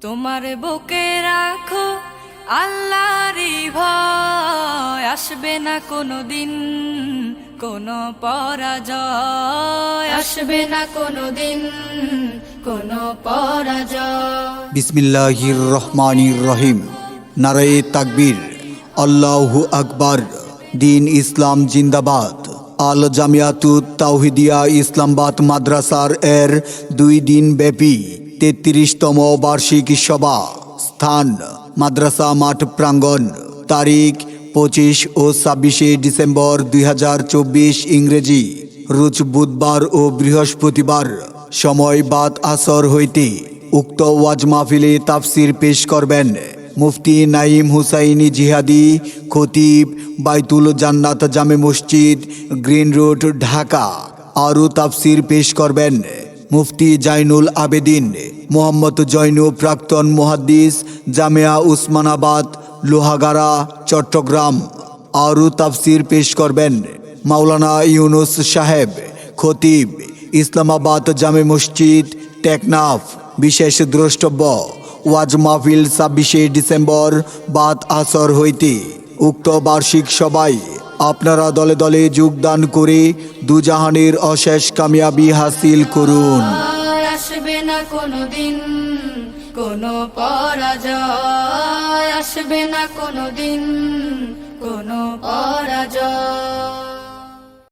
তোমার বুকে রাখো আল্লাহরই ভয়। আসবে না কোনো দিন কোনো পরাজয়। আসবে না কোনো দিন কোনো পরাজয়। বিসমিল্লাহির রহমানির রহিম। নারায়ে তাকবীর। আল্লাহু আকবার। দিন ইসলাম জিন্দাবাদ। আল জামিয়াতুত তাওহিদিয়া ইসলামাবাদ মাদ্রাসার এর দুই দিন ব্যাপী। তেত্রিশতম বার্ষিক সভা। স্থান, মাদ্রাসা মাঠ প্রাঙ্গণ। তারিখ, পঁচিশ ও ছাব্বিশে ডিসেম্বর দু হাজার চব্বিশ ইংরেজি। রোজ বুধবার ও বৃহস্পতিবার সময় বাদ আসর হইতে উক্ত ওয়াজ মাহফিলে তাফসির পেশ করবেন মুফতি নাইম হুসাইনি জিহাদি, খতিব বাইতুল জান্নাত জামে মসজিদ, গ্রিন রোড, ঢাকা। আরও তাফসির পেশ করবেন। মুফতি জাইনুল আবেদিন, মোহাম্মদ জৈনু প্রাক্তন মুহাদ্দিস জামিয়া উসমানাবাদ, লোহাগাড়া, চট্টগ্রাম। আরও তাফসির পেশ করবেন মাওলানা ইউনুস সাহেব, খতিব, ইসলামাবাদ জামে মসজিদ, টেকনাফ, বিশেষ দ্রষ্টব্য, ওয়াজ মাহফিল ছাব্বিশে ডিসেম্বর, বাদ আসর হইতে। উক্ত বার্ষিক সভায় আপনারা দলে দলে যোগদান করে দুজাহানের অশেষ কামিয়াবি হাসিল করুন। আসবে না কোনো দিন কোনো পরাজয়। আসবে না কোনো দিন কোনো